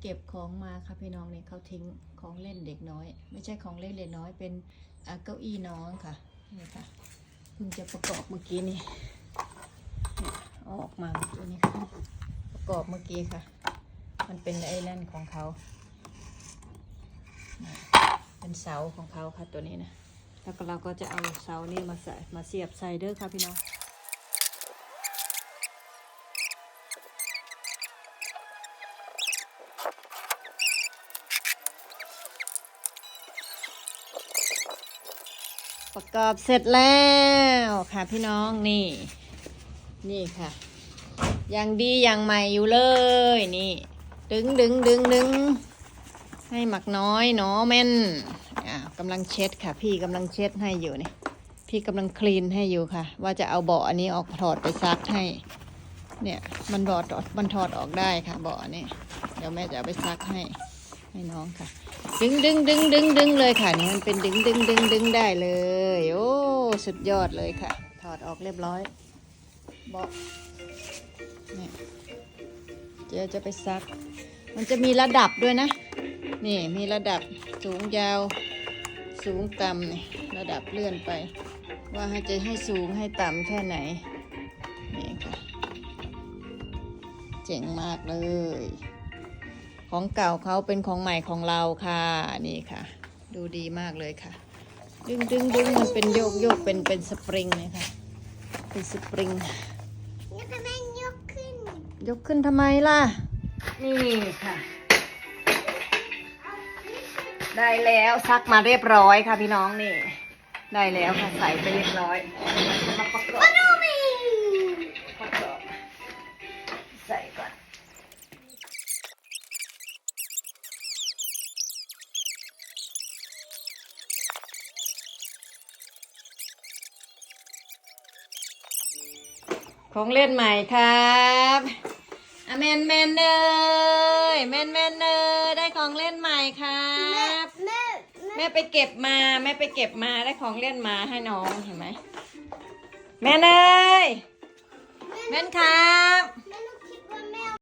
เก็บของมาค่ะพี่น้องเนี่ยเขาทิ้งของเล่นเด็กน้อย ไม่ใช่ของเล่นเด็กน้อยเป็นเก้าอี้น้องค่ะนี่ค่ะเพิ่งจะประกอบเมื่อกี้นี่เอาออกมาเมื่อกี้นี่ค่ะประกอบเมื่อกี้ค่ะ มันเป็นไอ้นั่นของเขาเนี่ยเป็นเสาของเขาค่ะตัวนี้นะแล้วก็เราก็จะเอาเสานี่มาใส่มาเสียบใส่เด้อค่ะพี่น้อง ประกอบเสร็จแล้วค่ะพี่น้องนี่ นี่ค่ะยังดียังใหม่อยู่เลยนี่ ดึงดึงดึงดึงให้หมักน้อยหนอแม่นอ่ากำลังเช็ดค่ะ พี่กำลังเช็ดให้อยู่นี่พี่กำลังคลีนให้อยู่ค่ะ ว่าจะเอาเบาะอันนี้ออกถอดไปซักให้ เนี่ยมันถอดออกมันถอดออกได้ค่ะเบาะอันนี้เดี๋ยวแม่จะเอาไปซักให้ให้น้องค่ะ ดึงดึงดึงดึงดึงเลยค่ะนี่มันเป็นดึงดึงดึงดึงได้เลย โอ้สุดยอดเลยค่ะ ถอดออกเรียบร้อยเบาะนี่เจ๊จะไปซัก มันจะมีระดับด้วยนะ นี่มีระดับสูงยาว สูงต่ำนี่ระดับเลื่อนไป ว่าให้จะให้สูงให้ต่ำแค่ไหนนี่ค่ะ เจ๋งมากเลย ของเก่าเขาเป็นของใหม่ของเราค่ะนี่ค่ะ ดูดีมากเลยค่ะ ดึงดึงดึงมันเป็นโยกโยกเป็นเป็นสปริงเลยค่ะเป็นสปริงแล้วก็แม่งยกขึ้น ยกขึ้นทำไมล่ะ นี่ค่ะ ได้แล้วซักมาเรียบร้อยค่ะพี่น้องนี่ ได้แล้วค่ะใส่ไปเรียบร้อยมาประกอบ ของเล่นใหม่ครับอะแมนแมนเนยแมนแมนเนยได้ของเล่นใหม่ครับแม่แม่ไปเก็บมาแม่ไปเก็บมาได้ของเล่นมาให้น้องเห็นไหมแม่เนยแม่นครับแม่